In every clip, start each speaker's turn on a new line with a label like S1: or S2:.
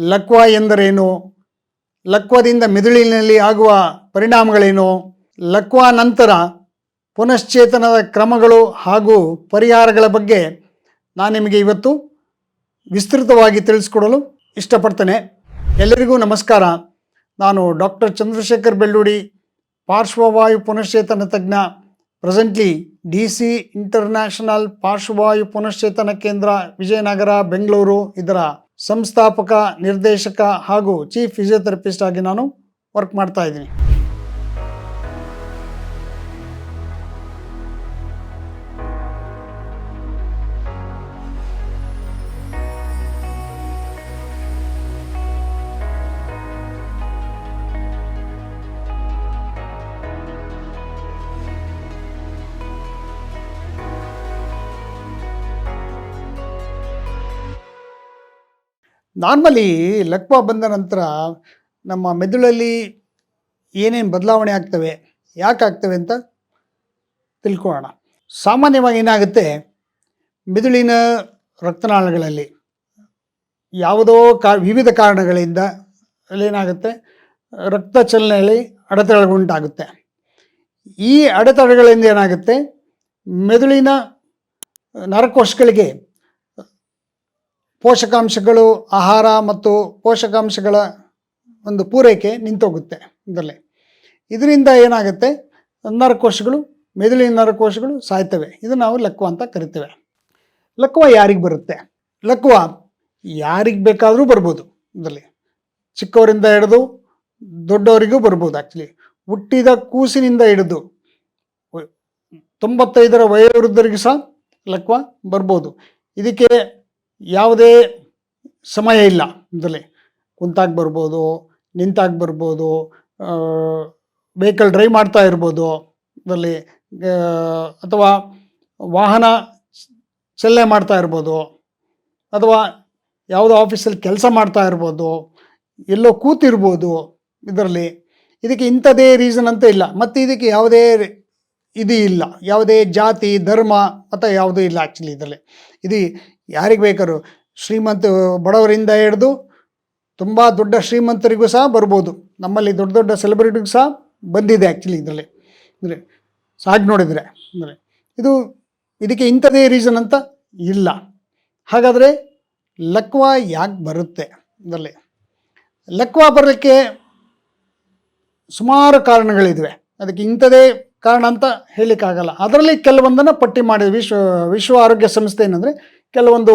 S1: ಲಕ್ವ ಎಂದರೇನು? ಲಕ್ವದಿಂದ ಮಿದುಳಿನಲ್ಲಿ ಆಗುವ ಪರಿಣಾಮಗಳೇನು? ಲಕ್ವ ನಂತರ ಪುನಶ್ಚೇತನದ ಕ್ರಮಗಳು ಹಾಗೂ ಪರಿಹಾರಗಳ ಬಗ್ಗೆ ನಾನು ನಿಮಗೆ ಇವತ್ತು ವಿಸ್ತೃತವಾಗಿ ತಿಳಿಸ್ಕೊಡಲು ಇಷ್ಟಪಡ್ತೇನೆ. ಎಲ್ಲರಿಗೂ ನಮಸ್ಕಾರ. ನಾನು ಡಾಕ್ಟರ್ ಚಂದ್ರಶೇಖರ್ ಬೆಳ್ಳೂಡಿ, ಪಾರ್ಶ್ವವಾಯು ಪುನಶ್ಚೇತನ ತಜ್ಞ, ಪ್ರೆಸೆಂಟ್ಲಿ ಡಿ ಸಿ ಇಂಟರ್ನ್ಯಾಷನಲ್ ಪಾರ್ಶ್ವವಾಯು ಪುನಶ್ಚೇತನ ಕೇಂದ್ರ ವಿಜಯನಗರ, ಬೆಂಗಳೂರು ಇದರ ಸಂಸ್ಥಾಪಕ ನಿರ್ದೇಶಕ ಹಾಗೂ ಚೀಫ್ ಫಿಸಿಯೋಥೆರಪಿಸ್ಟ್ ಆಗಿ ನಾನು ವರ್ಕ್ ಮಾಡ್ತಾ ಇದ್ದೀನಿ. ನಾರ್ಮಲಿ ಲಕ್ವ ಬಂದ ನಂತರ ನಮ್ಮ ಮೆದುಳಲ್ಲಿ ಏನೇನು ಬದಲಾವಣೆ ಆಗ್ತವೆ, ಯಾಕೆ ಆಗ್ತವೆ ಅಂತ ತಿಳ್ಕೊಳ್ಳೋಣ. ಸಾಮಾನ್ಯವಾಗಿ ಏನಾಗುತ್ತೆ, ಮೆದುಳಿನ ರಕ್ತನಾಳಗಳಲ್ಲಿ ಯಾವುದೋ ಕಾ, ವಿವಿಧ ಕಾರಣಗಳಿಂದ ಅಲ್ಲೇನಾಗುತ್ತೆ, ರಕ್ತ ಚಲನೆಯಲ್ಲಿ ಅಡೆತಡೆಗಳುಂಟಾಗುತ್ತೆ. ಈ ಅಡೆತಡೆಗಳಿಂದ ಏನಾಗುತ್ತೆ, ಮೆದುಳಿನ ನರಕೋಶಗಳಿಗೆ ಪೋಷಕಾಂಶಗಳು, ಆಹಾರ ಮತ್ತು ಪೋಷಕಾಂಶಗಳ ಒಂದು ಪೂರೈಕೆ ನಿಂತೋಗುತ್ತೆ ಇದರಲ್ಲಿ. ಇದರಿಂದ ಏನಾಗುತ್ತೆ? ನರಕೋಶಗಳು, ಮೆದುಳಿನ ನರಕೋಶಗಳು ಸಾಯ್ತವೆ. ಇದು ನಾವು ಲಕ್ವ ಅಂತ ಕರಿತೇವೆ. ಲಕ್ವ ಯಾರಿಗೆ ಬರುತ್ತೆ? ಲಕ್ವ ಯಾರಿಗೆ ಬೇಕಾದರೂ ಬರ್ಬೋದು ಇದರಲ್ಲಿ. ಚಿಕ್ಕವರಿಂದ ಹಿಡಿದು ದೊಡ್ಡವರಿಗೂ ಬರ್ಬೋದು ಆ್ಯಕ್ಚುಲಿ ಹುಟ್ಟಿದ ಕೂಸಿನಿಂದ ಹಿಡಿದು ತೊಂಬತ್ತೈದರ ವಯೋವೃದ್ಧರಿಗೂ ಸಹ ಲಕ್ವ ಬರ್ಬೋದು. ಇದಕ್ಕೆ ಯಾವುದೇ ಸಮಯ ಇಲ್ಲ ಇದರಲ್ಲಿ ಕುಂತಾಗ ಬರ್ಬೋದು, ನಿಂತಾಗ ಬರ್ಬೋದು ವೆಹಿಕಲ್ ಡ್ರೈವ್ ಮಾಡ್ತಾ ಇರ್ಬೋದು ಇದರಲ್ಲಿ ಅಥವಾ ವಾಹನ ಚಲನೆ ಮಾಡ್ತಾ ಇರ್ಬೋದು ಅಥವಾ ಯಾವುದೋ ಆಫೀಸಲ್ಲಿ ಕೆಲಸ ಮಾಡ್ತಾ ಇರ್ಬೋದು, ಎಲ್ಲೋ ಕೂತಿರ್ಬೋದು ಇದರಲ್ಲಿ. ಇದಕ್ಕೆ ಇಂಥದೇ ರೀಸನ್ ಅಂತ ಇಲ್ಲ. ಮತ್ತು ಇದಕ್ಕೆ ಯಾವುದೇ ಇದು ಇಲ್ಲ. ಯಾವುದೇ ಜಾತಿ, ಧರ್ಮ ಅಥವಾ ಯಾವುದೂ ಇಲ್ಲ ಆ್ಯಕ್ಚುಲಿ ಇದರಲ್ಲಿ. ಇದು ಯಾರಿಗೆ ಬೇಕಾದ್ರು? ಶ್ರೀಮಂತ ಬಡವರಿಂದ ಹಿಡಿದು ತುಂಬ ದೊಡ್ಡ ಶ್ರೀಮಂತರಿಗೂ ಸಹ ಬರ್ಬೋದು. ನಮ್ಮಲ್ಲಿ ದೊಡ್ಡ ದೊಡ್ಡ ಸೆಲೆಬ್ರಿಟಿಗೂ ಸಹ ಬಂದಿದೆ ಆ್ಯಕ್ಚುಲಿ ಇದರಲ್ಲಿ. ಅಂದರೆ ಸಾಗಿ ನೋಡಿದರೆ. ಅಂದರೆ ಇದು ಇದಕ್ಕೆ ಇಂಥದೇ ರೀಸನ್ ಅಂತ ಇಲ್ಲ. ಹಾಗಾದರೆ ಲಕ್ವ ಯಾಕೆ ಬರುತ್ತೆ? ಇದರಲ್ಲಿ ಲಕ್ವ ಬರಲಿಕ್ಕೆ ಸುಮಾರು ಕಾರಣಗಳಿದ್ವೆ. ಅದಕ್ಕೆ ಇಂಥದೇ ಕಾರಣ ಅಂತ ಹೇಳಲಿಕ್ಕಾಗಲ್ಲ. ಅದರಲ್ಲಿ ಕೆಲವೊಂದನ್ನು ಪಟ್ಟಿ ಮಾಡಿದೆ ವಿಶ್ವ ವಿಶ್ವ ಆರೋಗ್ಯ ಸಂಸ್ಥೆ ಏನಂದರೆ ಕೆಲವೊಂದು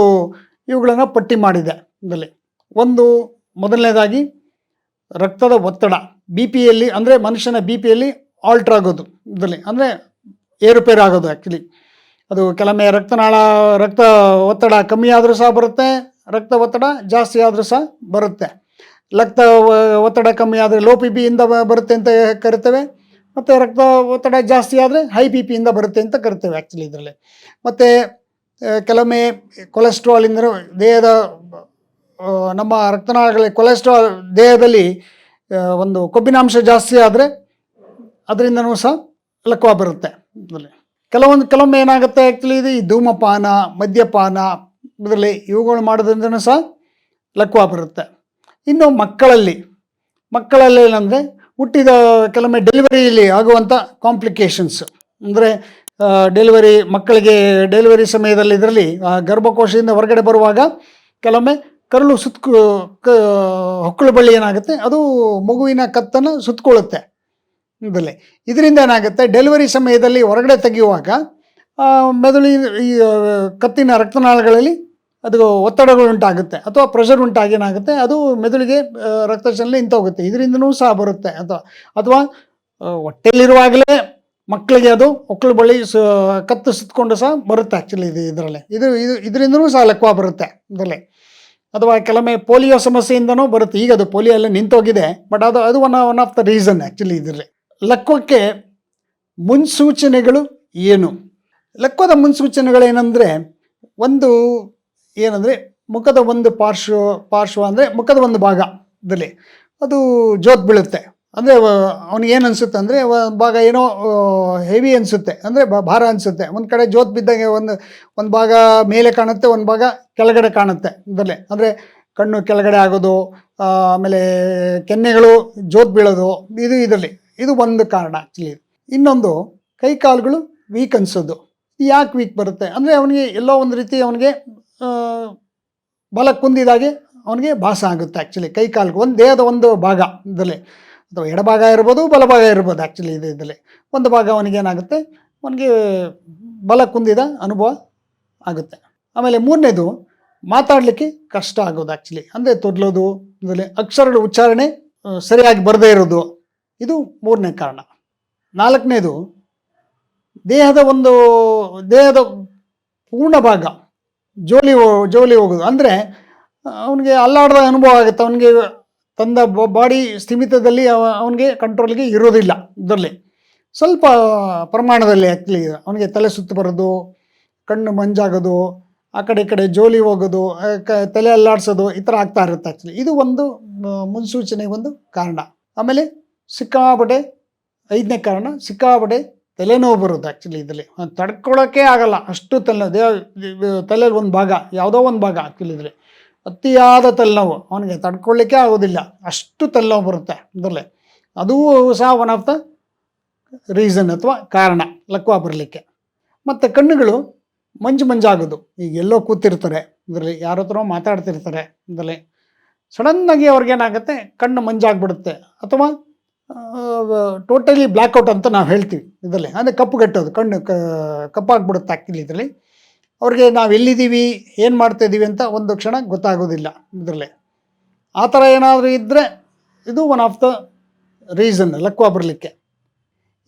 S1: ಇವುಗಳನ್ನು ಪಟ್ಟಿ ಮಾಡಿದೆ ಇದರಲ್ಲಿ ಒಂದು ಮೊದಲನೇದಾಗಿ ರಕ್ತದ ಒತ್ತಡ ಬಿ ಪಿಯಲ್ಲಿ ಅಂದರೆ ಮನುಷ್ಯನ ಬಿ ಪಿಯಲ್ಲಿ ಆಲ್ಟ್ರ್ ಆಗೋದು ಇದರಲ್ಲಿ ಅಂದರೆ ಏರುಪೇರು ಆಗೋದು ಆ್ಯಕ್ಚುಲಿ ಅದು ಕೆಲವೊಮ್ಮೆ ರಕ್ತನಾಳ, ರಕ್ತ ಒತ್ತಡ ಕಮ್ಮಿ ಆದರೂ ಸಹ ಬರುತ್ತೆ, ರಕ್ತ ಒತ್ತಡ ಜಾಸ್ತಿ ಆದರೂ ಸಹ ಬರುತ್ತೆ. ರಕ್ತ ಒತ್ತಡ ಕಮ್ಮಿ ಆದರೆ ಲೋ ಪಿ ಪಿಯಿಂದ ಬರುತ್ತೆ ಅಂತ ಕರಿತೇವೆ. ಮತ್ತು ರಕ್ತ ಒತ್ತಡ ಜಾಸ್ತಿ ಆದರೆ ಹೈ ಪಿ ಪಿಯಿಂದ ಬರುತ್ತೆ ಅಂತ ಕರಿತೇವೆ ಆ್ಯಕ್ಚುಲಿ ಇದರಲ್ಲಿ. ಮತ್ತು ಕೆಲವೊಮ್ಮೆ ಕೊಲೆಸ್ಟ್ರಾಲಿಂದ ದೇಹದ ನಮ್ಮ ರಕ್ತನಾಳಗಳಲ್ಲಿ ಕೊಲೆಸ್ಟ್ರಾಲ್ ದೇಹದಲ್ಲಿ ಒಂದು ಕೊಬ್ಬಿನಾಂಶ ಜಾಸ್ತಿ ಆದರೆ ಅದರಿಂದನೂ ಸಹ ಲಕ್ವ ಬರುತ್ತೆ ಕೆಲವೊಂದು, ಕೆಲವೊಮ್ಮೆ ಏನಾಗುತ್ತೆ ಆ್ಯಕ್ಚುಲಿ ಇದು ಈ ಧೂಮಪಾನ, ಮದ್ಯಪಾನ ಇದರಲ್ಲಿ ಇವುಗಳು ಮಾಡೋದ್ರಿಂದನೂ ಸಹ ಲಕ್ವ ಬರುತ್ತೆ ಇನ್ನು ಮಕ್ಕಳಲ್ಲಿ ಮಕ್ಕಳಲ್ಲಿ ಏನಂದರೆ ಹುಟ್ಟಿದ ಕೆಲವೊಮ್ಮೆ ಡೆಲಿವರಿಯಲ್ಲಿ ಆಗುವಂಥ ಕಾಂಪ್ಲಿಕೇಶನ್ಸ್ ಅಂದರೆ ಡೆಲಿವರಿ ಮಕ್ಕಳಿಗೆ ಡೆಲಿವರಿ ಸಮಯದಲ್ಲಿ ಇದರಲ್ಲಿ ಗರ್ಭಕೋಶದಿಂದ ಹೊರಗಡೆ ಬರುವಾಗ ಕೆಲವೊಮ್ಮೆ ಕರಳು ಸುತ್ಕು ಕ, ಹೊಕ್ಕಳು ಬಳ್ಳಿ ಏನಾಗುತ್ತೆ? ಅದು ಮಗುವಿನ ಕತ್ತನ್ನು ಸುತ್ತಕೊಳ್ಳುತ್ತೆ ಇದರಲ್ಲಿ. ಇದರಿಂದ ಏನಾಗುತ್ತೆ? ಡೆಲಿವರಿ ಸಮಯದಲ್ಲಿ ಹೊರಗಡೆ ತೆಗೆಯುವಾಗ ಮೆದುಳಿ ಮೆದುಳಿನ ಈ ಕತ್ತಿನ ರಕ್ತನಾಳಗಳಲ್ಲಿ ಅದು ಒತ್ತಡಗಳು ಉಂಟಾಗುತ್ತೆ ಅಥವಾ ಪ್ರೆಷರ್ ಉಂಟಾಗಿ ಏನಾಗುತ್ತೆ? ಅದು ಮೆದುಳಿಗೆ ರಕ್ತ ಚಲನೆ ನಿಂತೋಗುತ್ತೆ ಇದರಿಂದನೂ ಸಹ ಬರುತ್ತೆ ಅಥವಾ ಅಥವಾ ಹೊಟ್ಟೆಯಲ್ಲಿರುವಾಗಲೇ ಮಕ್ಕಳಿಗೆ ಅದು ಮಕ್ಕಳ ಬಳಿ ಸ, ಕತ್ತು ಸುತ್ತಕೊಂಡು ಸಹ ಬರುತ್ತೆ ಆ್ಯಕ್ಚುಲಿ ಇದು ಇದರಲ್ಲಿ. ಇದು ಇದು, ಇದರಿಂದನೂ ಸಹ ಲೆಕ್ಕ ಬರುತ್ತೆ ಇದರಲ್ಲಿ. ಅಥವಾ ಕೆಲವೊಮ್ಮೆ ಪೋಲಿಯೋ ಸಮಸ್ಯೆಯಿಂದನೂ ಬರುತ್ತೆ. ಈಗ ಅದು ಪೋಲಿಯೋ ಎಲ್ಲ ನಿಂತೋಗಿದೆ ಬಟ್ ಅದು ಅದು one one of the reason actually ಇದರಲ್ಲಿ. ಲಕ್ವಕ್ಕೆ ಮುನ್ಸೂಚನೆಗಳು ಏನು? ಲಕ್ವದ ಮುನ್ಸೂಚನೆಗಳೇನೆಂದರೆ ಒಂದು ಏನಂದರೆ ಮುಖದ ಒಂದು ಪಾರ್ಶ್ವ ಪಾರ್ಶ್ವ ಅಂದರೆ ಮುಖದ ಒಂದು ಭಾಗದಲ್ಲಿ ಅದು ಜೋತ್ ಬೀಳುತ್ತೆ. ಅಂದರೆ ಅವನಿಗೇನು ಅನಿಸುತ್ತೆ ಅಂದರೆ ಭಾಗ ಏನೋ ಹೆವಿ ಅನಿಸುತ್ತೆ. ಅಂದರೆ ಭಾರ ಅನಿಸುತ್ತೆ. ಒಂದು ಕಡೆ ಜೋತ್ ಬಿದ್ದಂಗೆ ಒಂದು ಒಂದು ಭಾಗ ಮೇಲೆ ಕಾಣುತ್ತೆ, ಒಂದು ಭಾಗ ಕೆಳಗಡೆ ಕಾಣುತ್ತೆ. ಇದರಲ್ಲಿ. ಅಂದರೆ, ಕಣ್ಣು ಕೆಳಗಡೆ ಆಗೋದು ಆಮೇಲೆ ಕೆನ್ನೆಗಳು ಜೋತ್ ಬೀಳೋದು, ಇದು ಇದರಲ್ಲಿ. ಇದು ಒಂದು ಕಾರಣ ಆ್ಯಕ್ಚುಲಿ ಇನ್ನೊಂದು, ಕೈ ಕಾಲುಗಳು ವೀಕ್ ಅನಿಸೋದು. ಯಾಕೆ ವೀಕ್ ಬರುತ್ತೆ? ಅಂದರೆ, ಅವನಿಗೆ ಎಲ್ಲೋ ಒಂದು ರೀತಿ ಅವನಿಗೆ ಬಲ ಕುಂದಿದಾಗೆ ಅವನಿಗೆ ಭಾಸ ಆಗುತ್ತೆ ಆ್ಯಕ್ಚುಲಿ ಕೈ ಕಾಲು ಒಂದು ದೇಹದ ಒಂದು ಭಾಗ, ಇದರಲ್ಲಿ. ಅಥವಾ ಎಡಭಾಗ ಇರ್ಬೋದು, ಬಲಭಾಗ ಇರ್ಬೋದು ಆ್ಯಕ್ಚುಲಿ ಇದು ಇದರಲ್ಲಿ. ಒಂದು ಭಾಗ ಅವನಿಗೆ ಏನಾಗುತ್ತೆ? ಅವನಿಗೆ ಬಲ ಕುಂದಿದ ಅನುಭವ ಆಗುತ್ತೆ. ಆಮೇಲೆ ಮೂರನೇದು, ಮಾತಾಡಲಿಕ್ಕೆ ಕಷ್ಟ ಆಗೋದು ಆ್ಯಕ್ಚುಲಿ ಅಂದರೆ ತೊದಲೋದು ಇದರಲ್ಲಿ ಅಕ್ಷರಗಳ ಉಚ್ಚಾರಣೆ ಸರಿಯಾಗಿ ಬರದೇ ಇರೋದು. ಇದು ಮೂರನೇ ಕಾರಣ. ನಾಲ್ಕನೇದು, ದೇಹದ ಒಂದು, ದೇಹದ ಪೂರ್ಣ ಭಾಗ, ಜೋಲಿ ಜೋಲಿ ಹೋಗೋದು. ಅಂದರೆ ಅವನಿಗೆ ಅಲ್ಲಾಡದ ಅನುಭವ ಆಗುತ್ತೆ. ಅವನಿಗೆ ತಂದ ಬಾಡಿ ಸ್ಥಿಮಿತದಲ್ಲಿ ಅವನಿಗೆ ಕಂಟ್ರೋಲ್ಗೆ ಇರೋದಿಲ್ಲ ಇದರಲ್ಲಿ. ಸ್ವಲ್ಪ ಪ್ರಮಾಣದಲ್ಲಿ ಆ್ಯಕ್ಚುಲಿ ಅವನಿಗೆ ತಲೆ ಸುತ್ತು ಬರೋದು, ಕಣ್ಣು ಮಂಜಾಗೋದು, ಆ ಕಡೆ ಈ ಕಡೆ ಜೋಲಿ ಹೋಗೋದು ಕ- ತಲೆ ಅಲ್ಲಾಡ್ಸೋದು ಈ ಥರ ಆಗ್ತಾ ಇರುತ್ತೆ ಆ್ಯಕ್ಚುಲಿ ಇದು ಒಂದು ಮುನ್ಸೂಚನೆ ಒಂದು ಕಾರಣ. ಆಮೇಲೆ ಸಿಕ್ಕಾಪಟ್ಟೆ, ಐದನೇ ಕಾರಣ ಸಿಕ್ಕಾಪಟ್ಟೆ ತಲೆನೋವು ಬರುತ್ತೆ ಆ್ಯಕ್ಚುಲಿ ಇದರಲ್ಲಿ. ತಡ್ಕೊಳ್ಳೋಕ್ಕೆ ಆಗಲ್ಲ. ಅಷ್ಟು ತಲೆ ತಲೆಯಲ್ಲಿ ಒಂದು ಭಾಗ, ಯಾವುದೋ ಒಂದು ಭಾಗ ಆ್ಯಕ್ಚುಲಿ ಇದರಲ್ಲಿ. ಅತಿಯಾದ ತಲೆನೋವು ಅವನಿಗೆ ತಡ್ಕೊಳ್ಳಿಕ್ಕೆ ಆಗೋದಿಲ್ಲ ಅಷ್ಟು ತಲೆನೋವು ಬರುತ್ತೆ. ಇದರಲ್ಲಿ ಅದೂ ಸಹ ಒನ್ ಆಫ್ ದ ರೀಸನ್ ಅಥವಾ ಕಾರಣ. ಲಕ್ವ ಬರಲಿಕ್ಕೆ. ಮತ್ತು ಕಣ್ಣುಗಳು ಮಂಜು ಮಂಜಾಗೋದು. ಈಗ ಎಲ್ಲೋ ಕೂತಿರ್ತಾರೆ. ಇದರಲ್ಲಿ ಯಾರ ಹತ್ರ ಮಾತಾಡ್ತಿರ್ತಾರೆ. ಇದರಲ್ಲಿ ಸಡನ್ನಾಗಿ ಅವ್ರಿಗೇನಾಗುತ್ತೆ ಕಣ್ಣು ಮಂಜಾಗ್ಬಿಡುತ್ತೆ. ಅಥವಾ ಟೋಟಲಿ ಬ್ಲ್ಯಾಕ್ಔಟ್ ಅಂತ ನಾವು ಹೇಳ್ತೀವಿ. ಇದರಲ್ಲಿ. ಅಂದರೆ ಕಪ್ಪುಗಟ್ಟೋದು ಕಣ್ಣು ಕಪ್ಪಾಗ್ಬಿಡುತ್ತೆ ಆ್ಯಕ್ಚುಲಿ ಇದರಲ್ಲಿ. ಅವ್ರಿಗೆ ನಾವು ಎಲ್ಲಿದ್ದೀವಿ, ಏನು ಮಾಡ್ತಾಯಿದ್ದೀವಿ ಅಂತ ಒಂದು ಕ್ಷಣ ಗೊತ್ತಾಗೋದಿಲ್ಲ ಇದರಲ್ಲಿ. ಆ ಥರ ಏನಾದರೂ ಇದ್ದರೆ ಇದು ಒನ್ ಆಫ್ ದ ರೀಸನ್ ಲಕ್ವ ಬರಲಿಕ್ಕೆ.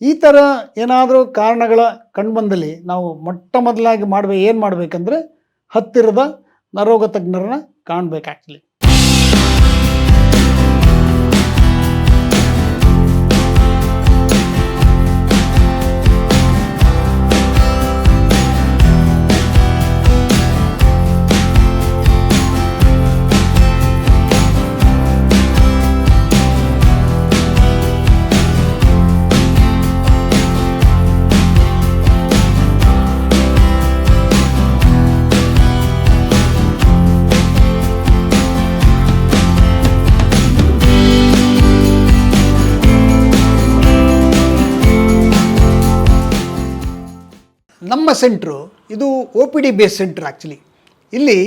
S1: ಈ ಥರ ಏನಾದರೂ ಕಾರಣಗಳ ಕಣ್ಬಂದಲ್ಲಿ ನಾವು ಮೊಟ್ಟ ಮೊದಲಾಗಿ ಮಾಡಬೇಕು ಏನು ಮಾಡಬೇಕಂದ್ರೆ ಹತ್ತಿರದ ನರೋಗ ತಜ್ಞರನ್ನ ಕಾಣಬೇಕು ಆ್ಯಕ್ಚುಲಿ ನಮ್ಮ ಸೆಂಟ್ರು, ಇದು O P D base centre actually ಇಲ್ಲಿ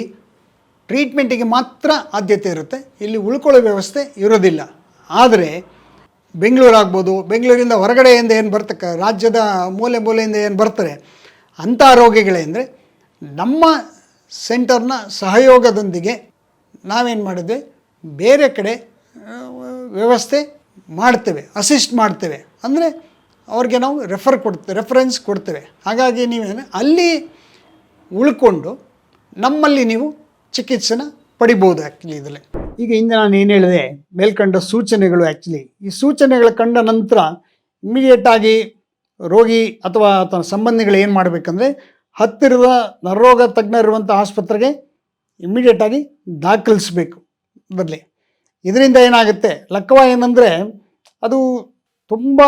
S1: ಟ್ರೀಟ್ಮೆಂಟಿಗೆ ಮಾತ್ರ ಆದ್ಯತೆ ಇರುತ್ತೆ, ಇಲ್ಲಿ ಉಳ್ಕೊಳ್ಳೋ ವ್ಯವಸ್ಥೆ ಇರೋದಿಲ್ಲ. ಆದರೆ ಬೆಂಗಳೂರು ಆಗ್ಬೋದು, ಬೆಂಗಳೂರಿಂದ ಹೊರಗಡೆಯಿಂದ ಏನು ಬರ್ತಕ್ಕ ರಾಜ್ಯದ ಮೂಲೆ ಮೂಲೆಯಿಂದ ಏನು ಬರ್ತಾರೆ, ಅಂಥ ರೋಗಿಗಳೇಂದರೆ ನಮ್ಮ ಸೆಂಟರ್ನ ಸಹಯೋಗದೊಂದಿಗೆ ನಾವೇನು ಮಾಡಿದ್ವಿ, ಬೇರೆ ಕಡೆ ವ್ಯವಸ್ಥೆ ಮಾಡ್ತೇವೆ ಅಸಿಸ್ಟ್ ಮಾಡ್ತೇವೆ. ಅಂದರೆ ಅವ್ರಿಗೆ ನಾವು ರೆಫರ್ ಕೊಡ್ತೇವೆ ರೆಫರೆನ್ಸ್ ಕೊಡ್ತೇವೆ. ಹಾಗಾಗಿ ನೀವೇನು ಅಲ್ಲಿ ಉಳ್ಕೊಂಡು ನಮ್ಮಲ್ಲಿ ನೀವು ಚಿಕಿತ್ಸೆನ ಪಡಿಬೋದು ಆ್ಯಕ್ಚುಲಿ ಇದರಲ್ಲಿ. ಈಗ ಹಿಂದೆ ನಾನು ಏನು ಹೇಳಿದೆ, ಮೇಲ್ಕಂಡ ಸೂಚನೆಗಳು ಆ್ಯಕ್ಚುಲಿ ಈ ಸೂಚನೆಗಳು ಕಂಡ ನಂತರ ಇಮಿಡಿಯೇಟಾಗಿ ರೋಗಿ ಅಥವಾ ಆತನ ಸಂಬಂಧಿಗಳು ಏನು ಮಾಡಬೇಕಂದ್ರೆ ಹತ್ತಿರದ ನರರೋಗ ತಜ್ಞರಿರುವಂಥ ಆಸ್ಪತ್ರೆಗೆ ಇಮಿಡಿಯೇಟಾಗಿ ದಾಖಲಿಸಬೇಕು. ಬರಲಿ. ಇದರಿಂದ ಏನಾಗುತ್ತೆ? ಲಕ್ಕವ ಏನಂದರೆ ಅದು ತುಂಬ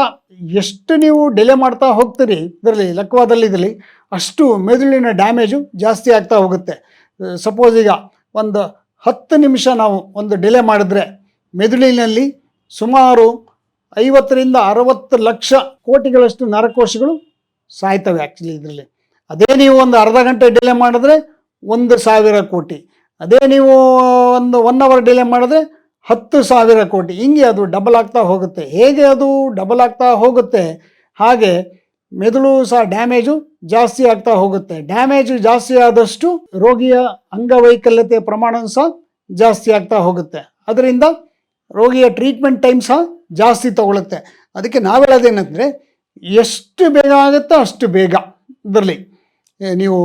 S1: ಎಷ್ಟು ನೀವು ಡಿಲೇ ಮಾಡ್ತಾ ಹೋಗ್ತೀರಿ, ಇದರಲ್ಲಿ ಲಕ್ವಾದಲ್ಲಿ ಇದರಲ್ಲಿ ಅಷ್ಟು ಮೆದುಳಿನ ಡ್ಯಾಮೇಜು ಜಾಸ್ತಿ ಆಗ್ತಾ ಹೋಗುತ್ತೆ. ಸಪೋಸ್ ಈಗ ಒಂದು ಹತ್ತು ನಿಮಿಷ ನಾವು ಒಂದು ಡಿಲೇ ಮಾಡಿದ್ರೆ ಮೆದುಳಿನಲ್ಲಿ ಸುಮಾರು ಐವತ್ತರಿಂದ ಅರವತ್ತು ಲಕ್ಷ ಕೋಟಿಗಳಷ್ಟು ನರಕೋಶಗಳು ಸಾಯ್ತವೆ ಆ್ಯಕ್ಚುಲಿ ಇದರಲ್ಲಿ. ಅದೇ ನೀವು ಒಂದು ಅರ್ಧ ಗಂಟೆ ಡಿಲೇ ಮಾಡಿದ್ರೆ ಒಂದು ಸಾವಿರ ಕೋಟಿ. ಅದೇ ನೀವು ಒಂದು ಒನ್ ಅವರ್ ಡಿಲೆ ಮಾಡಿದ್ರೆ ಹತ್ತು ಸಾವಿರ ಕೋಟಿ. ಹಿಂಗೆ ಅದು ಡಬಲ್ ಆಗ್ತಾ ಹೋಗುತ್ತೆ. ಹೇಗೆ ಅದು ಡಬಲ್ ಆಗ್ತಾ ಹೋಗುತ್ತೆ? ಹಾಗೆ ಮೆದುಳು ಸಹ ಡ್ಯಾಮೇಜು ಜಾಸ್ತಿ ಆಗ್ತಾ ಹೋಗುತ್ತೆ. ಡ್ಯಾಮೇಜು ಜಾಸ್ತಿ ಆದಷ್ಟು ರೋಗಿಯ ಅಂಗವೈಕಲ್ಯತೆ ಪ್ರಮಾಣ ಸಹ ಜಾಸ್ತಿ ಆಗ್ತಾ ಹೋಗುತ್ತೆ. ಅದರಿಂದ ರೋಗಿಯ ಟ್ರೀಟ್ಮೆಂಟ್ ಟೈಮ್ ಸಹ ಜಾಸ್ತಿ ತಗೊಳುತ್ತೆ. ಅದಕ್ಕೆ ನಾವು ಹೇಳೋದೇನೆಂದರೆ ಎಷ್ಟು ಬೇಗ ಆಗುತ್ತೋ ಅಷ್ಟು ಬೇಗ. ಇದರಲ್ಲಿ ನೀವು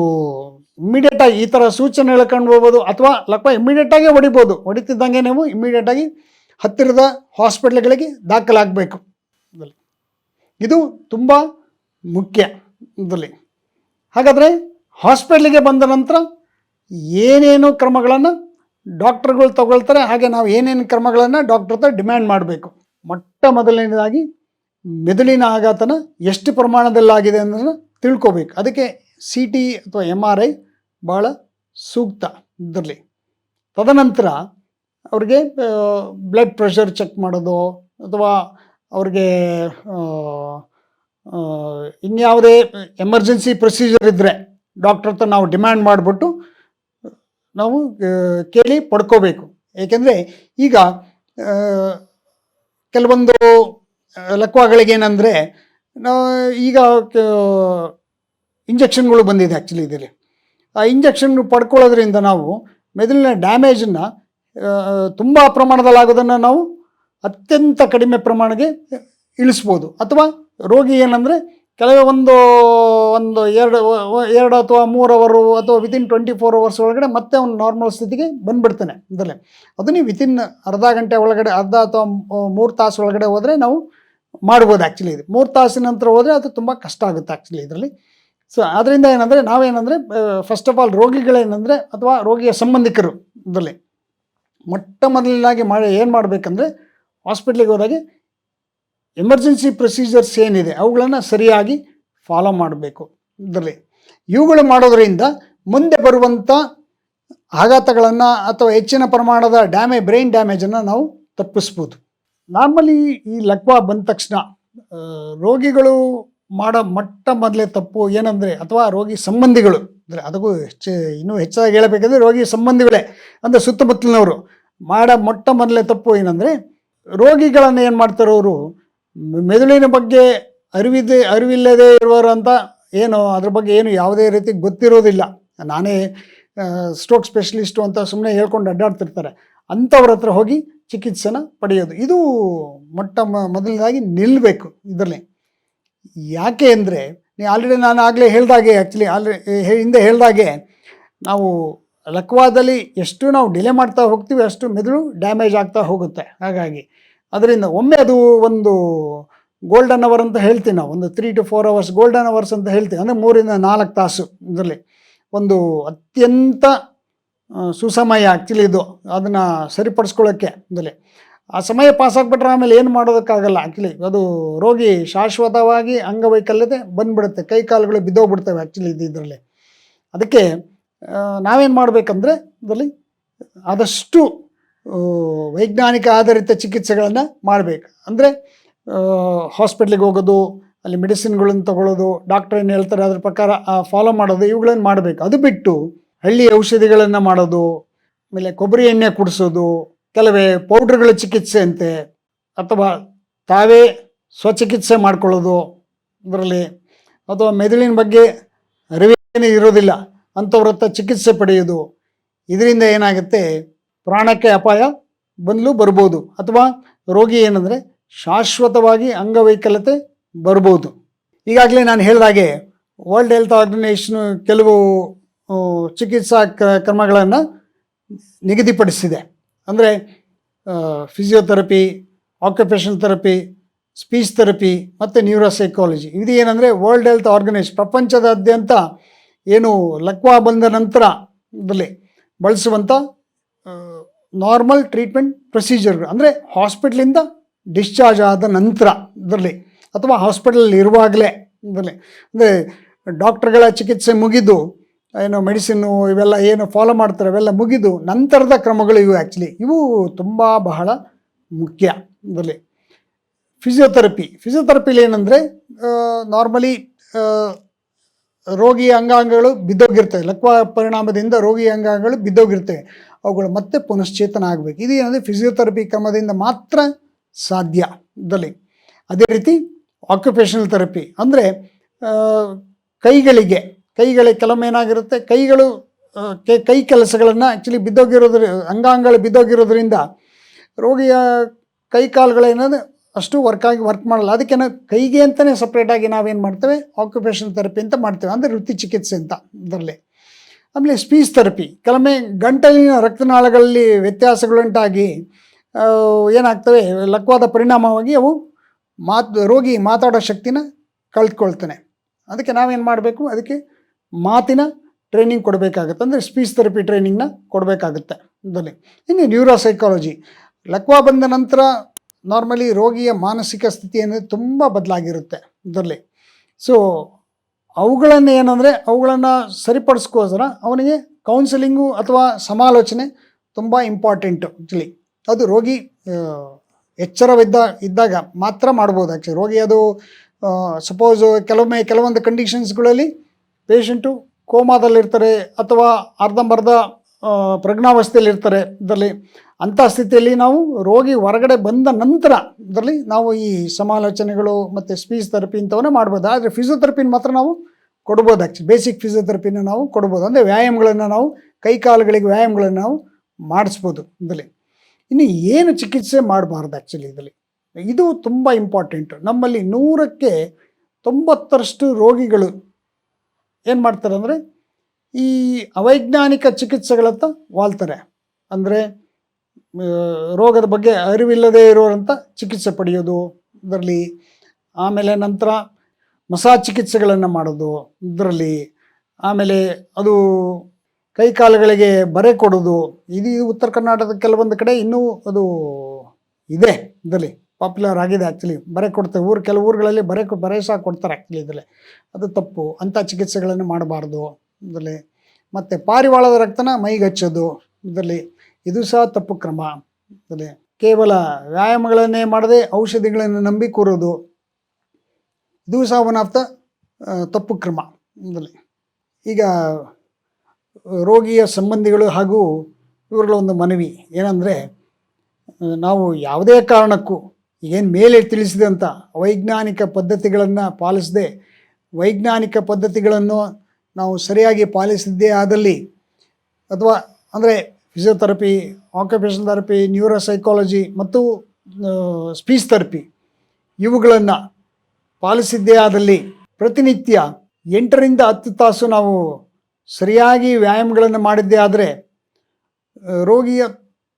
S1: ಇಮ್ಮಿಡಿಯೇಟಾಗಿ ಈ ಥರ ಸೂಚನೆ ಹೇಳ್ಕೊಂಡು ಹೋಗ್ಬೋದು ಅಥವಾ ಲಕ್ವ ಇಮ್ಮಿಡಿಯೇಟಾಗಿ ಹೊಡಿಬೋದು. ಹೊಡಿತಿದ್ದಂಗೆ ನೀವು ಇಮ್ಮಿಡಿಯೇಟಾಗಿ ಹತ್ತಿರದ ಹಾಸ್ಪಿಟ್ಲ್ಗಳಿಗೆ ದಾಖಲಾಗಬೇಕು. ಇದು ತುಂಬ ಮುಖ್ಯ ಇದರಲ್ಲಿ. ಹಾಗಾದರೆ ಹಾಸ್ಪಿಟ್ಲಿಗೆ ಬಂದ ನಂತರ ಏನೇನು ಕ್ರಮಗಳನ್ನು ಡಾಕ್ಟರ್ಗಳು ತಗೊಳ್ತಾರೆ, ಹಾಗೆ ನಾವು ಏನೇನು ಕ್ರಮಗಳನ್ನು ಡಾಕ್ಟರ್ ಹತ್ರ ಡಿಮ್ಯಾಂಡ್ ಮಾಡಬೇಕು. ಮೊಟ್ಟ ಮೊದಲನೇದಾಗಿ ಮೆದುಳಿನ ಆಘಾತನ ಎಷ್ಟು ಪ್ರಮಾಣದಲ್ಲಾಗಿದೆ ಅನ್ನೋದನ್ನು ತಿಳ್ಕೋಬೇಕು. ಅದಕ್ಕೆ ಸಿ ಟಿ ಅಥವಾ ಎಂ ಆರ್ ಐ ಭಾಳ ಸೂಕ್ತ ಇದರಲ್ಲಿ. ತದನಂತರ ಅವ್ರಿಗೆ ಬ್ಲಡ್ ಪ್ರೆಷರ್ ಚೆಕ್ ಮಾಡೋದು, ಅಥವಾ ಅವ್ರಿಗೆ ಇನ್ಯಾವುದೇ ಎಮರ್ಜೆನ್ಸಿ ಪ್ರೊಸೀಜರ್ ಇದ್ದರೆ ಡಾಕ್ಟರ್ ಹತ್ರ ನಾವು ಡಿಮ್ಯಾಂಡ್ ಮಾಡಿಬಿಟ್ಟು ನಾವು ಕೇಳಿ ಪಡ್ಕೋಬೇಕು. ಏಕೆಂದರೆ ಈಗ ಕೆಲವೊಂದು ಲಕ್ವಾಗಳಿಗೇನೆಂದರೆ ಈಗ ಇಂಜೆಕ್ಷನ್ಗಳು ಬಂದಿದೆ ಆ್ಯಕ್ಚುಲಿ ಇದರಲ್ಲಿ. ಆ ಇಂಜೆಕ್ಷನ್ ಪಡ್ಕೊಳ್ಳೋದ್ರಿಂದ ನಾವು ಮೆದುಳಿನ ಡ್ಯಾಮೇಜನ್ನು ತುಂಬ ಪ್ರಮಾಣದಲ್ಲಾಗೋದನ್ನು ನಾವು ಅತ್ಯಂತ ಕಡಿಮೆ ಪ್ರಮಾಣಕ್ಕೆ ಇಳಿಸ್ಬೋದು. ಅಥವಾ ರೋಗಿ ಏನಂದರೆ ಕೆಲವೇ ಒಂದು ಒಂದು ಎರಡು ಎರಡು ಅಥವಾ ಮೂರು ಅವರು ಅಥವಾ ವಿತಿನ್ ಟ್ವೆಂಟಿ ಫೋರ್ ಅವರ್ಸ್ ಒಳಗಡೆ ಮತ್ತೆ ಅವ್ನು ನಾರ್ಮಲ್ ಸ್ಥಿತಿಗೆ ಬಂದುಬಿಡ್ತಾನೆ ಅದರಲ್ಲೇ. ಅದು ನೀವು ವಿತಿನ್ ಅರ್ಧ ಗಂಟೆ ಒಳಗಡೆ, ಅರ್ಧ ಅಥವಾ ಮೂರು ತಾಸು ಒಳಗಡೆ ಹೋದರೆ ನಾವು ಮಾಡ್ಬೋದು ಆ್ಯಕ್ಚುಲಿ ಇದು. ಮೂರು ತಾಸಿನ ನಂತರ ಹೋದರೆ ಅದು ತುಂಬ ಕಷ್ಟ ಆಗುತ್ತೆ ಆ್ಯಕ್ಚುಲಿ ಇದರಲ್ಲಿ. ಸೊ ಅದರಿಂದ ಏನಂದರೆ ನಾವೇನಂದರೆ ಫಸ್ಟ್ ಆಫ್ ಆಲ್ ರೋಗಿಗಳೇನೆಂದರೆ ಅಥವಾ ರೋಗಿಯ ಸಂಬಂಧಿಕರು ಇದರಲ್ಲಿ. ಮೊಟ್ಟ ಮೊದಲನಾಗಿ ಮಾಡಿ ಏನು ಮಾಡಬೇಕಂದ್ರೆ ಹಾಸ್ಪಿಟ್ಲಿಗೆ ಹೋದಾಗ ಎಮರ್ಜೆನ್ಸಿ ಪ್ರೊಸೀಜರ್ಸ್ ಏನಿದೆ ಅವುಗಳನ್ನು ಸರಿಯಾಗಿ ಫಾಲೋ ಮಾಡಬೇಕು ಇದರಲ್ಲಿ. ಇವುಗಳು ಮಾಡೋದರಿಂದ ಮುಂದೆ ಬರುವಂಥ ಆಘಾತಗಳನ್ನು ಅಥವಾ ಹೆಚ್ಚಿನ ಪ್ರಮಾಣದ ಡ್ಯಾಮೇಜ್ ಬ್ರೈನ್ ಡ್ಯಾಮೇಜನ್ನು ನಾವು ತಪ್ಪಿಸ್ಬೋದು. ನಾರ್ಮಲಿ ಈ ಲಕ್ವಾ ಬಂದ ತಕ್ಷಣ ರೋಗಿಗಳು ಮಾಡೋ ಮೊಟ್ಟ ಮೊದಲೇ ತಪ್ಪು ಏನಂದರೆ, ಅಥವಾ ರೋಗಿ ಸಂಬಂಧಿಗಳು, ಅಂದರೆ ಅದಕ್ಕೂ ಹೆಚ್ಚು ಇನ್ನೂ ಹೆಚ್ಚಾಗಿ ಹೇಳಬೇಕಂದ್ರೆ ರೋಗಿ ಸಂಬಂಧಿಗಳೇ ಅಂದರೆ ಸುತ್ತಮುತ್ತಲಿನವರು, ಮಾಡೋ ಮೊಟ್ಟ ಮೊದಲೇ ತಪ್ಪು ಏನಂದರೆ, ರೋಗಿಗಳನ್ನು ಏನು ಮಾಡ್ತಾರೆ ಅವರು ಮೆದುಳಿನ ಬಗ್ಗೆ ಅರಿವಿದೆ, ಅರಿವಿಲ್ಲದೆ ಇರುವರು ಅಂತ ಏನು, ಅದ್ರ ಬಗ್ಗೆ ಏನು ಯಾವುದೇ ರೀತಿ ಗೊತ್ತಿರೋದಿಲ್ಲ. ನಾನೇ ಸ್ಟ್ರೋಕ್ ಸ್ಪೆಷಲಿಸ್ಟು ಅಂತ ಸುಮ್ಮನೆ ಹೇಳ್ಕೊಂಡು ಅಡ್ಡಾಡ್ತಿರ್ತಾರೆ. ಅಂಥವ್ರ ಹತ್ರ ಹೋಗಿ ಚಿಕಿತ್ಸೆನ ಪಡೆಯೋದು. ಇದು ಮೊಟ್ಟ ಮೊದಲನೇದಾಗಿ ನಿಲ್ಲಬೇಕು ಇದರಲ್ಲಿ. ಯಾಕೆ ಅಂದರೆ, ನೀ ಆಲ್ರೆಡಿ ನಾನು ಆಗಲೇ ಹೇಳ್ದಾಗೆ ಆ್ಯಕ್ಚುಲಿ ಆಲ್ರೆಡಿ ಹಿಂದೆ ಹೇಳ್ದಾಗೆ, ನಾವು ಲಕ್ವಾದಲ್ಲಿ ಎಷ್ಟು ನಾವು ಡಿಲೇ ಮಾಡ್ತಾ ಹೋಗ್ತೀವಿ ಅಷ್ಟು ಮೆದುಳು ಡ್ಯಾಮೇಜ್ ಆಗ್ತಾ ಹೋಗುತ್ತೆ. ಹಾಗಾಗಿ, ಅದರಿಂದ ಒಮ್ಮೆ ಅದು ಒಂದು ಗೋಲ್ಡನ್ ಅವರ್ ಅಂತ ಹೇಳ್ತೀವಿ ನಾವು, ಒಂದು three to four hours golden hours ಅಂತ ಹೇಳ್ತೀವಿ. ಅಂದರೆ ಮೂರಿಂದ ನಾಲ್ಕು ತಾಸು ಇದರಲ್ಲಿ. ಒಂದು ಅತ್ಯಂತ ಸುಸಮಯ ಆ್ಯಕ್ಚುಲಿ ಇದು. ಅದನ್ನು ಸರಿಪಡಿಸ್ಕೊಳ್ಳೋಕ್ಕೆ ಇದರಲ್ಲಿ. ಆ ಸಮಯ ಪಾಸ್ ಆಗಿಬಿಟ್ರೆ ಆಮೇಲೆ ಏನು ಮಾಡೋದಕ್ಕಾಗಲ್ಲ ಆ್ಯಕ್ಚುಲಿ ಅದು ರೋಗಿ ಶಾಶ್ವತವಾಗಿ ಅಂಗವೈಕಲ್ಯತೆ ಬಂದ್ಬಿಡುತ್ತೆ. ಕೈ ಕಾಲುಗಳು ಬಿದ್ದೋಗ್ಬಿಡ್ತವೆ ಆ್ಯಕ್ಚುಲಿ ಇದು ಇದರಲ್ಲಿ. ಅದಕ್ಕೆ ನಾವೇನು ಮಾಡಬೇಕಂದ್ರೆ ಇದರಲ್ಲಿ ಆದಷ್ಟು ವೈಜ್ಞಾನಿಕ ಆಧಾರಿತ ಚಿಕಿತ್ಸೆಗಳನ್ನು ಮಾಡಬೇಕು. ಅಂದರೆ ಹಾಸ್ಪಿಟ್ಲಿಗೆ ಹೋಗೋದು, ಅಲ್ಲಿ ಮೆಡಿಸಿನ್ಗಳನ್ನು ತಗೊಳ್ಳೋದು ಡಾಕ್ಟರ್ ಏನು ಹೇಳ್ತಾರೆ ಅದ್ರ ಪ್ರಕಾರ ಫಾಲೋ ಮಾಡೋದು, ಇವುಗಳನ್ನು ಮಾಡಬೇಕು. ಅದು ಬಿಟ್ಟು ಹಳ್ಳಿ ಔಷಧಿಗಳನ್ನು ಮಾಡೋದು, ಆಮೇಲೆ ಕೊಬ್ಬರಿ ಎಣ್ಣೆ ಕುಡಿಸೋದು ಕೆಲವೇ ಪೌಡ್ರ್ಗಳ ಚಿಕಿತ್ಸೆ ಅಂತೆ, ಅಥವಾ ತಾವೇ ಸ್ವಚಿಕಿತ್ಸೆ ಮಾಡ್ಕೊಳ್ಳೋದು ಇದರಲ್ಲಿ, ಅಥವಾ ಮೆದುಳಿನ ಬಗ್ಗೆ ಅರಿವೇನೇ ಇರೋದಿಲ್ಲ ಅಂಥವ್ರ ಹತ್ರ ಚಿಕಿತ್ಸೆ ಪಡೆಯೋದು ಇದರಿಂದ ಏನಾಗುತ್ತೆ, ಪ್ರಾಣಕ್ಕೆ ಅಪಾಯ ಬಂದಲೂ ಬರ್ಬೋದು, ಅಥವಾ ರೋಗಿ ಏನಂದರೆ ಶಾಶ್ವತವಾಗಿ ಅಂಗವೈಕಲ್ಯತೆ ಬರ್ಬೋದು. ಈಗಾಗಲೇ ನಾನು ಹೇಳಿದಾಗೆ ವರ್ಲ್ಡ್ ಹೆಲ್ತ್ ಆರ್ಗನೈಸೇಷನ್ ಕೆಲವು ಚಿಕಿತ್ಸಾ ಕ್ರಮಗಳನ್ನು ನಿಗದಿಪಡಿಸಿದೆ. ಅಂದರೆ physiotherapy occupation therapy speech therapy ಮತ್ತು ನ್ಯೂರೋಸೈಕಾಲಜಿ ಇದು ಏನಂದರೆ ವರ್ಲ್ಡ್ ಹೆಲ್ತ್ ಆರ್ಗನೈಸ್ ಪ್ರಪಂಚದಾದ್ಯಂತ ಏನು ಲಕ್ವಾ ಬಂದ ನಂತರ ಇದರಲ್ಲಿ ಬಳಸುವಂಥ ನಾರ್ಮಲ್ ಟ್ರೀಟ್ಮೆಂಟ್ ಪ್ರೊಸೀಜರ್ಗಳು ಅಂದರೆ ಹಾಸ್ಪಿಟ್ಲಿಂದ ಡಿಸ್ಚಾರ್ಜ್ ಆದ ನಂತರ ಇದರಲ್ಲಿ, ಅಥವಾ ಹಾಸ್ಪಿಟಲಲ್ಲಿ ಇರುವಾಗಲೇ ಇದರಲ್ಲಿ. ಅಂದರೆ ಡಾಕ್ಟರ್ಗಳ ಚಿಕಿತ್ಸೆ ಮುಗಿದು ಏನು ಮೆಡಿಸಿನ್ನು ಇವೆಲ್ಲ ಏನು ಫಾಲೋ ಮಾಡ್ತಾರೆ, ಅವೆಲ್ಲ ಮುಗಿದು ನಂತರದ ಕ್ರಮಗಳು ಇವು ಆ್ಯಕ್ಚುಲಿ ಇವು ತುಂಬ ಬಹಳ ಮುಖ್ಯ ಇದರಲ್ಲಿ ಫಿಸಿಯೋಥೆರಪಿ ಫಿಸಿಯೋಥೆರಪಿಲಿ ಏನಂದರೆ ನಾರ್ಮಲಿ ರೋಗಿಯ ಅಂಗಾಂಗಗಳು ಬಿದ್ದೋಗಿರ್ತವೆ. ಲಕ್ವ ಪರಿಣಾಮದಿಂದ ರೋಗಿಯ ಅಂಗಾಂಗಗಳು ಬಿದ್ದೋಗಿರ್ತವೆ. ಅವುಗಳು ಮತ್ತೆ ಪುನಶ್ಚೇತನ ಆಗಬೇಕು. ಇದು ಏನಂದರೆ ಫಿಸಿಯೋಥೆರಪಿ ಕ್ರಮದಿಂದ ಮಾತ್ರ ಸಾಧ್ಯ ಇದರಲ್ಲಿ ಅದೇ ರೀತಿ ಆಕ್ಯುಪೇಷನಲ್ ಥೆರಪಿ ಅಂದರೆ ಕೈಗಳಿಗೆ ಕೈಗಳಿಗೆ ಕೆಲವೊಮ್ಮೆ ಏನಾಗಿರುತ್ತೆ ಕೈಗಳು ಕೈ- ಕೆಲಸಗಳನ್ನು ಆ್ಯಕ್ಚುಲಿ ಬಿದ್ದೋಗಿರೋದ್ರ, ಅಂಗಾಂಗಗಳು ಬಿದ್ದೋಗಿರೋದ್ರಿಂದ ರೋಗಿಯ ಕೈ ಕಾಲುಗಳೇನಂದ್ರೆ ಅಷ್ಟು ವರ್ಕಾಗಿ ವರ್ಕ್ ಮಾಡಲ್ಲ. ಅದಕ್ಕೆ ನಾವು ಕೈಗೆ ಅಂತಲೇ ಸಪ್ರೇಟಾಗಿ ನಾವೇನು ಮಾಡ್ತೇವೆ? ಆಕ್ಯುಪೇಷನ್ ಥೆರಪಿ ಅಂತ ಮಾಡ್ತೇವೆ. ಅಂದರೆ ವೃತ್ತಿ ಚಿಕಿತ್ಸೆ ಅಂತ ಇದರಲ್ಲಿ ಆಮೇಲೆ ಸ್ಪೀಚ್ ಥೆರಪಿ ಕೆಲವೊಮ್ಮೆ ಗಂಟಲಿನ ರಕ್ತನಾಳಗಳಲ್ಲಿ ವ್ಯತ್ಯಾಸಗಳುಂಟಾಗಿ ಏನಾಗ್ತವೆ? ಲಕ್ವಾದ ಪರಿಣಾಮವಾಗಿ ಅವು ಮಾತು, ರೋಗಿ ಮಾತಾಡೋ ಶಕ್ತಿನ ಕಳ್ಕೊಳ್ತಾನೆ ಅದಕ್ಕೆ ನಾವೇನು ಮಾಡಬೇಕು? ಅದಕ್ಕೆ ಮಾತಿನ ಟ್ರೈನಿಂಗ್ ಕೊಡಬೇಕಾಗುತ್ತೆ. ಅಂದರೆ ಸ್ಪೀಚ್ ಥೆರಪಿ ಟ್ರೈನಿಂಗ್ನ ಕೊಡಬೇಕಾಗುತ್ತೆ ಇದರಲ್ಲಿ ಇನ್ನು ನ್ಯೂರೋ ಸೈಕಾಲಜಿ ಲಕ್ವಾ ಬಂದ ನಂತರ ನಾರ್ಮಲಿ ರೋಗಿಯ ಮಾನಸಿಕ ಸ್ಥಿತಿ ಅಂದರೆ ತುಂಬ ಬದಲಾಗಿರುತ್ತೆ ಅದರಲ್ಲಿ. ಸೊ ಅವುಗಳನ್ನು ಏನಂದರೆ ಅವುಗಳನ್ನು ಸರಿಪಡಿಸ್ಕೋಸ್ಕರ ಅವನಿಗೆ ಕೌನ್ಸಿಲಿಂಗು ಅಥವಾ ಸಮಾಲೋಚನೆ ತುಂಬ ಇಂಪಾರ್ಟೆಂಟು ಆ್ಯಕ್ಚುಲಿ ಅದು ರೋಗಿ ಎಚ್ಚರವಿದ್ದ, ಇದ್ದಾಗ ಮಾತ್ರ ಮಾಡ್ಬೋದು ಆ್ಯಕ್ಚುಲಿ ರೋಗಿ ಅದು ಸಪೋಸು ಕೆಲವೊಮ್ಮೆ ಕೆಲವೊಂದು ಕಂಡೀಷನ್ಸ್ಗಳಲ್ಲಿ ಪೇಷಂಟು ಕೋಮಾದಲ್ಲಿರ್ತಾರೆ ಅಥವಾ ಅರ್ಧಂಬರ್ಧ ಪ್ರಜ್ಞಾವಸ್ಥೆಯಲ್ಲಿರ್ತಾರೆ. ಇದರಲ್ಲಿ ಅಂಥ ಸ್ಥಿತಿಯಲ್ಲಿ ನಾವು ರೋಗಿ ಹೊರಗಡೆ ಬಂದ ನಂತರ ಇದರಲ್ಲಿ ನಾವು ಈ ಸಮಾಲೋಚನೆಗಳು ಮತ್ತು ಸ್ಪೀಚ್ ಥೆರಪಿ ಇಂಥವನ್ನೇ ಮಾಡ್ಬೋದು. ಆದರೆ ಫಿಸಿಯೋಥೆರಪಿನ ಮಾತ್ರ ನಾವು ಕೊಡ್ಬೋದು ಆ್ಯಕ್ಚುಲಿ ಬೇಸಿಕ್ ಫಿಸಿಯೋಥೆರಪಿನ ನಾವು ಕೊಡ್ಬೋದು. ಅಂದರೆ ವ್ಯಾಯಾಮಗಳನ್ನು ನಾವು ಕೈ ಕಾಲುಗಳಿಗೆ ವ್ಯಾಯಾಮಗಳನ್ನು ನಾವು ಮಾಡಿಸ್ಬೋದು ಇದರಲ್ಲಿ. ಇನ್ನು ಏನು ಚಿಕಿತ್ಸೆ ಮಾಡಬಾರ್ದು ಆ್ಯಕ್ಚುಲಿ ಇದರಲ್ಲಿ. ಇದು ತುಂಬ ಇಂಪಾರ್ಟೆಂಟು ನಮ್ಮಲ್ಲಿ ನೂರಕ್ಕೆ ತೊಂಬತ್ತರಷ್ಟು ರೋಗಿಗಳು ಏನು ಮಾಡ್ತಾರೆ ಅಂದರೆ ಈ ಅವೈಜ್ಞಾನಿಕ ಚಿಕಿತ್ಸೆಗಳತ್ತ ವಾಲ್ತಾರೆ. ಅಂದರೆ ರೋಗದ ಬಗ್ಗೆ ಅರಿವಿಲ್ಲದೆ ಇರೋರಂಥ ಚಿಕಿತ್ಸೆ ಪಡೆಯೋದು, ಇದರಲ್ಲಿ ಆಮೇಲೆ ನಂತರ ಮಸಾಜ್ ಚಿಕಿತ್ಸೆಗಳನ್ನು ಮಾಡೋದು, ಇದರಲ್ಲಿ ಆಮೇಲೆ ಅದು ಕೈಕಾಲುಗಳಿಗೆ ಬರೆ ಕೊಡೋದು. ಇದು ಉತ್ತರ ಕರ್ನಾಟಕದ ಕೆಲವೊಂದು ಕಡೆ ಇನ್ನೂ ಅದು ಇದೆ ಇದರಲ್ಲಿ. ಪಾಪ್ಯುಲರ್ ಆಗಿದೆ ಆ್ಯಕ್ಚುಲಿ ಬರೆ ಕೊಡ್ತಾರೆ ಊರು ಕೆಲವು ಊರುಗಳಲ್ಲಿ ಬರೆ ಬರೆ ಸಹ ಕೊಡ್ತಾರೆ ಆ್ಯಕ್ಚುಲಿ ಇದರಲ್ಲಿ. ಅದು ತಪ್ಪು. ಅಂಥ ಚಿಕಿತ್ಸೆಗಳನ್ನು ಮಾಡಬಾರ್ದು ಇದರಲ್ಲಿ. ಮತ್ತು ಪಾರಿವಾಳದ ರಕ್ತನ ಮೈಗೆ ಹಚ್ಚೋದು ಇದರಲ್ಲಿ. ಇದು ಸಹ ತಪ್ಪು ಕ್ರಮ ಇದರಲ್ಲಿ. ಕೇವಲ ವ್ಯಾಯಾಮಗಳನ್ನೇ ಮಾಡದೆ ಔಷಧಿಗಳನ್ನು ನಂಬಿ ಕೂರೋದು ಇದು ಸಹ ಒನ್ ಆಫ್ ದ ತಪ್ಪು ಕ್ರಮ ಇದರಲ್ಲಿ. ಈಗ, ರೋಗಿಯ ಸಂಬಂಧಿಗಳು ಹಾಗೂ ಇವರುಗಳ ಒಂದು ಮನವಿ ಏನಂದರೆ ನಾವು ಯಾವುದೇ ಕಾರಣಕ್ಕೂ ಏನು ಮೇಲೆ ತಿಳಿಸಿದಂಥ ವೈಜ್ಞಾನಿಕ ಪದ್ಧತಿಗಳನ್ನು ಪಾಲಿಸದೆ, ವೈಜ್ಞಾನಿಕ ಪದ್ಧತಿಗಳನ್ನು ನಾವು ಸರಿಯಾಗಿ ಪಾಲಿಸಿದ್ದೇ ಆದಲ್ಲಿ ಅಥವಾ ಅಂದರೆ physiotherapy occupation therapy neuro psychology ಮತ್ತು ಸ್ಪೀಚ್ ಥೆರಪಿ ಇವುಗಳನ್ನು ಪಾಲಿಸಿದ್ದೇ ಆದಲ್ಲಿ ಪ್ರತಿನಿತ್ಯ ಎಂಟರಿಂದ ಹತ್ತು ತಾಸು ನಾವು ಸರಿಯಾಗಿ ವ್ಯಾಯಾಮಗಳನ್ನು ಮಾಡಿದ್ದೇ ಆದರೆ ರೋಗಿಯ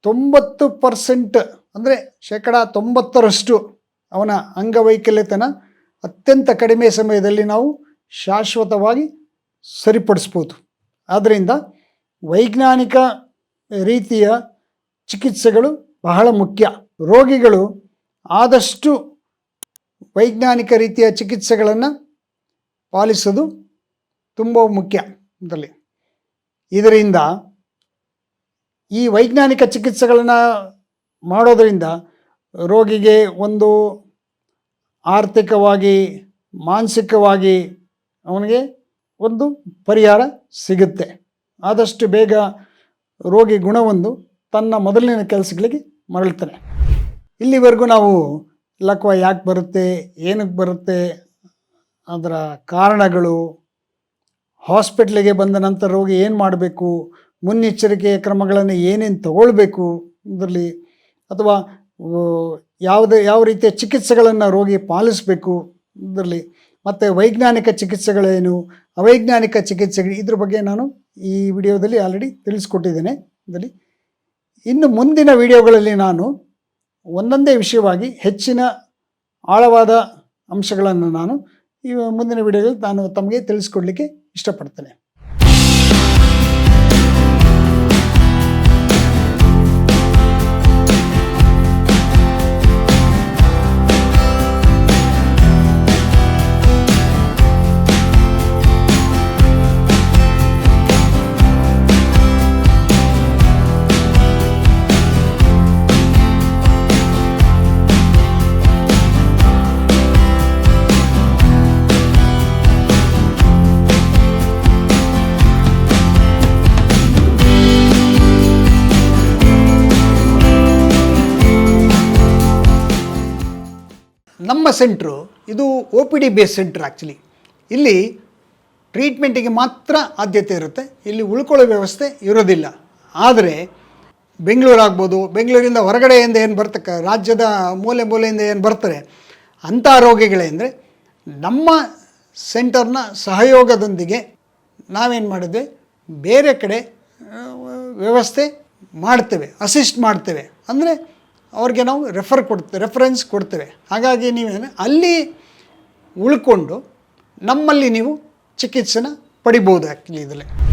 S1: ತೊಂಬತ್ತು ಪರ್ಸೆಂಟ್ ಅಂದರೆ ಶೇಕಡ ತೊಂಬತ್ತರಷ್ಟು ಅವನ ಅಂಗವೈಕಲ್ಯತನ ಅತ್ಯಂತ ಕಡಿಮೆ ಸಮಯದಲ್ಲಿ ನಾವು ಶಾಶ್ವತವಾಗಿ ಸರಿಪಡಿಸ್ಬೋದು. ಆದ್ದರಿಂದ ವೈಜ್ಞಾನಿಕ ರೀತಿಯ ಚಿಕಿತ್ಸೆಗಳು ಬಹಳ ಮುಖ್ಯ. ರೋಗಿಗಳು ಆದಷ್ಟು ವೈಜ್ಞಾನಿಕ ರೀತಿಯ ಚಿಕಿತ್ಸೆಗಳನ್ನು ಪಾಲಿಸೋದು ತುಂಬ ಮುಖ್ಯ ಇದರಲ್ಲಿ. ಇದರಿಂದ ಈ ವೈಜ್ಞಾನಿಕ ಚಿಕಿತ್ಸೆಗಳನ್ನು ಮಾಡೋದರಿಂದ ರೋಗಿಗೆ ಒಂದು ಆರ್ಥಿಕವಾಗಿ, ಮಾನಸಿಕವಾಗಿ ಅವನಿಗೆ ಒಂದು ಪರಿಹಾರ ಸಿಗುತ್ತೆ. ಆದಷ್ಟು ಬೇಗ ರೋಗಿ ಗುಣವೊಂದು ತನ್ನ ಮೊದಲಿನ ಕೆಲಸಗಳಿಗೆ ಮರಳುತ್ತಾನೆ. ಇಲ್ಲಿವರೆಗೂ ನಾವು ಲಕ್ವ ಯಾಕೆ ಬರುತ್ತೆ, ಏನಕ್ಕೆ ಬರುತ್ತೆ, ಅದರ ಕಾರಣಗಳು, ಹಾಸ್ಪಿಟ್ಲಿಗೆ ಬಂದ ನಂತರ ರೋಗಿ ಏನು ಮಾಡಬೇಕು, ಮುನ್ನೆಚ್ಚರಿಕೆಯ ಕ್ರಮಗಳನ್ನು ಏನೇನು ತಗೊಳ್ಬೇಕು, ಇದರಲ್ಲಿ ಅಥವಾ ಯಾವುದೇ, ಯಾವ ರೀತಿಯ ಚಿಕಿತ್ಸೆಗಳನ್ನು ರೋಗಿ ಪಾಲಿಸಬೇಕು ಇದರಲ್ಲಿ, ಮತ್ತು ವೈಜ್ಞಾನಿಕ ಚಿಕಿತ್ಸೆಗಳೇನು, ಅವೈಜ್ಞಾನಿಕ ಚಿಕಿತ್ಸೆಗಳು, ಇದ್ರ ಬಗ್ಗೆ ನಾನು ಈ ವಿಡಿಯೋದಲ್ಲಿ ಆಲ್ರೆಡಿ ತಿಳಿಸ್ಕೊಟ್ಟಿದ್ದೇನೆ. ಇದರಲ್ಲಿ ಇನ್ನು ಮುಂದಿನ ವಿಡಿಯೋಗಳಲ್ಲಿ ನಾನು ಒಂದೊಂದೇ ವಿಷಯವಾಗಿ ಹೆಚ್ಚಿನ ಆಳವಾದ ಅಂಶಗಳನ್ನು ನಾನು ಈ ಮುಂದಿನ ವಿಡಿಯೋದಲ್ಲಿ ನಾನು ತಮಗೆ ತಿಳಿಸ್ಕೊಡ್ಲಿಕ್ಕೆ ಇಷ್ಟಪಡ್ತೇನೆ. ಸೆಂಟ್ರು ಇದು O P D base centre actually ಇಲ್ಲಿ ಟ್ರೀಟ್ಮೆಂಟಿಗೆ ಮಾತ್ರ ಆದ್ಯತೆ ಇರುತ್ತೆ. ಇಲ್ಲಿ ಉಳ್ಕೊಳ್ಳೋ ವ್ಯವಸ್ಥೆ ಇರೋದಿಲ್ಲ. ಆದರೆ ಬೆಂಗಳೂರು ಆಗ್ಬೋದು, ಬೆಂಗಳೂರಿಂದ ಹೊರಗಡೆಯಿಂದ ಏನು ಬರ್ತಕ್ಕ ರಾಜ್ಯದ ಮೂಲೆ ಮೂಲೆಯಿಂದ ಏನು ಬರ್ತಾರೆ, ಅಂಥ ರೋಗಿಗಳೇಂದರೆ ನಮ್ಮ ಸೆಂಟರ್ನ ಸಹಯೋಗದೊಂದಿಗೆ ನಾವೇನು ಮಾಡಿದ್ವಿ, ಬೇರೆ ಕಡೆ ವ್ಯವಸ್ಥೆ ಮಾಡ್ತೇವೆ ಅಸಿಸ್ಟ್ ಮಾಡ್ತೇವೆ. ಅಂದರೆ ಅವ್ರಿಗೆ ನಾವು ರೆಫರ್ ಕೊಡ್ತೇವೆ ರೆಫರೆನ್ಸ್ ಕೊಡ್ತೇವೆ. ಹಾಗಾಗಿ ನೀವೇನು, ಅಲ್ಲಿ ಉಳ್ಕೊಂಡು ನಮ್ಮಲ್ಲಿ ನೀವು ಚಿಕಿತ್ಸೆನ ಪಡಿಬೋದು ಆ್ಯಕ್ಚುಲಿ ಇದರಲ್ಲಿ.